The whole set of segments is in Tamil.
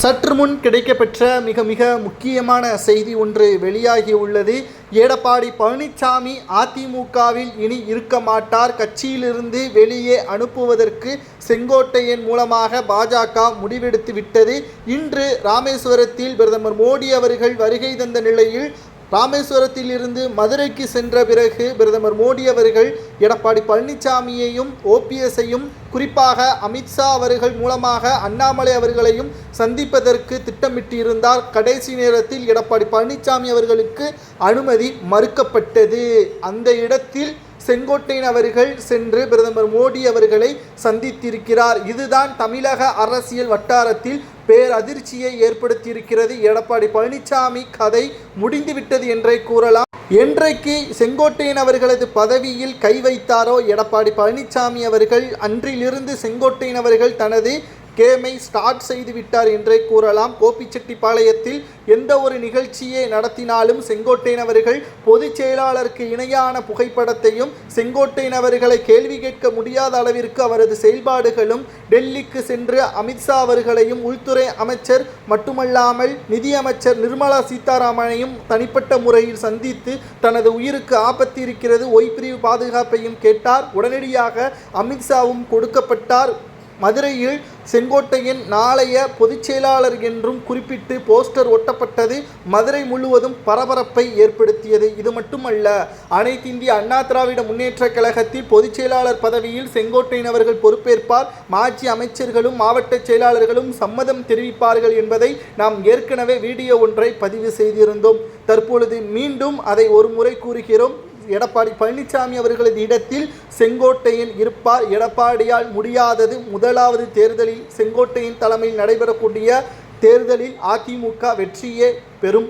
சற்று முன் கிடைக்கப்பெற்ற மிக மிக முக்கியமான செய்தி ஒன்று வெளியாகி உள்ளது. எடப்பாடி பழனிசாமி அதிமுகவில் இனி இருக்க மாட்டார். கட்சியிலிருந்து வெளியே அனுப்புவதற்கு செங்கோட்டையன் மூலமாக பாஜக முடிவெடுத்து விட்டது. இன்று ராமேஸ்வரத்தில் பிரதமர் மோடி அவர்கள் வருகை தந்த நிலையில் ராமேஸ்வரத்தில் இருந்து மதுரைக்கு சென்ற பிறகு பிரதமர் மோடி அவர்கள் எடப்பாடி பழனிசாமியையும் ஓபிஎஸ்ஸையும் குறிப்பாக அமித்ஷா அவர்கள் மூலமாக அண்ணாமலை அவர்களையும் சந்திப்பதற்கு திட்டமிட்டிருந்தார். கடைசி நேரத்தில் எடப்பாடி பழனிசாமி அவர்களுக்கு அனுமதி மறுக்கப்பட்டது. அந்த இடத்தில் செங்கோட்டையன் அவர்கள் சென்று பிரதமர் மோடி அவர்களை சந்தித்திருக்கிறார். இதுதான் தமிழக அரசியல் வட்டாரத்தில் பேரதிர்ச்சியை ஏற்படுத்தியிருக்கிறது. எடப்பாடி பழனிசாமி கதை முடிந்துவிட்டது என்றே கூறலாம். என்றைக்கு செங்கோட்டையன் அவர்களது பதவியில் கை வைத்தாரோ எடப்பாடி பழனிசாமி அவர்கள் அன்றிலிருந்து செங்கோட்டையன் அவர்கள் தனது கேமை ஸ்டார்ட் செய்து விட்டார் என்றே கூறலாம். கோபிச்செட்டிப்பாளையத்தில் எந்த ஒரு நிகழ்ச்சியை நடத்தினாலும் செங்கோட்டையன் அவர்கள் பொதுச் செயலாளருக்கு இணையான புகைப்படத்தையும் செங்கோட்டையன் அவர்களை கேள்வி கேட்க முடியாத அளவிற்கு அவரது செயல்பாடுகளும் டெல்லிக்கு சென்று அமித்ஷா அவர்களையும் உள்துறை அமைச்சர் மட்டுமல்லாமல் நிதியமைச்சர் நிர்மலா சீதாராமனையும் தனிப்பட்ட முறையில் சந்தித்து தனது உயிருக்கு ஆபத்து இருக்கிறது ஒய்பிரிவு பாதுகாப்பையும் கேட்டார். உடனடியாக அமித்ஷாவும் கொடுக்கப்பட்டார். மதுரையில் செங்கோட்டையின் நாளைய பொதுச் செயலாளர் என்றும் குறிப்பிட்டு போஸ்டர் ஒட்டப்பட்டது மதுரை முழுவதும் பரபரப்பை ஏற்படுத்தியது. இது மட்டுமல்ல அனைத்து இந்திய அண்ணா திராவிட முன்னேற்ற கழகத்தில் பொதுச் செயலாளர் பதவியில் செங்கோட்டையன் அவர்கள் பொறுப்பேற்பார். மாஜி அமைச்சர்களும் மாவட்ட செயலாளர்களும் சம்மதம் தெரிவிப்பார்கள் என்பதை நாம் ஏற்கனவே வீடியோ ஒன்றை பதிவு செய்திருந்தோம். தற்பொழுது மீண்டும் அதை ஒரு முறை கூறுகிறோம். எடப்பாடி பழனிசாமி அவர்களது இடத்தில் செங்கோட்டையன் இருப்பார். எடப்பாடியால் முடியாதது முதலாவது தேர்தலில் செங்கோட்டையின் தலைமையில் நடைபெறக்கூடிய தேர்தலில் அதிமுக வெற்றியே பெறும்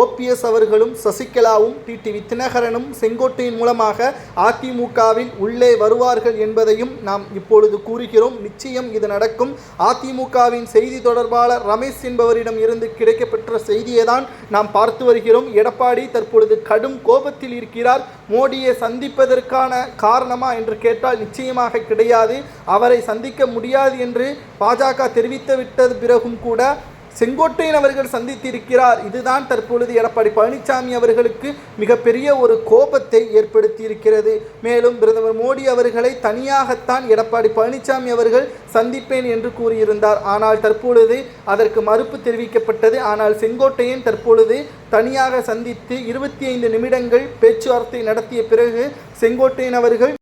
ஓபிஎஸ் அவர்களும் சசிகலாவும் டிடிவி தினகரனும் செங்கோட்டையின் மூலமாக அதிமுகவில் உள்ளே வருவார்கள் என்பதையும் நாம் இப்பொழுது கூறுகிறோம். நிச்சயம் இது நடக்கும். அதிமுகவின் செய்தி தொடர்பாளர் ரமேஷ் என்பவரிடம் இருந்து கிடைக்கப்பெற்ற செய்தியை தான் நாம் பார்த்து வருகிறோம். எடப்பாடி தற்பொழுது கடும் கோபத்தில் இருக்கிறார். மோடியை சந்திப்பதற்கான காரணமா என்று கேட்டால் நிச்சயமாக கிடையாது. அவரை சந்திக்க முடியாது என்று பாஜக தெரிவித்து விட்டது பிறகும் கூட செங்கோட்டையன் அவர்கள் சந்தித்திருக்கிறார். இதுதான் தற்பொழுது எடப்பாடி பழனிசாமி அவர்களுக்கு மிகப்பெரிய ஒரு கோபத்தை ஏற்படுத்தியிருக்கிறது. மேலும் பிரதமர் மோடி அவர்களை தனியாகத்தான் எடப்பாடி பழனிசாமி அவர்கள் சந்திப்பேன் என்று கூறியிருந்தார். ஆனால் தற்பொழுது அதற்கு மறுப்பு தெரிவிக்கப்பட்டது. ஆனால் செங்கோட்டையன் தற்பொழுது தனியாக சந்தித்து இருபத்தி ஐந்து நிமிடங்கள் பேச்சுவார்த்தை நடத்திய பிறகு செங்கோட்டையன் அவர்கள்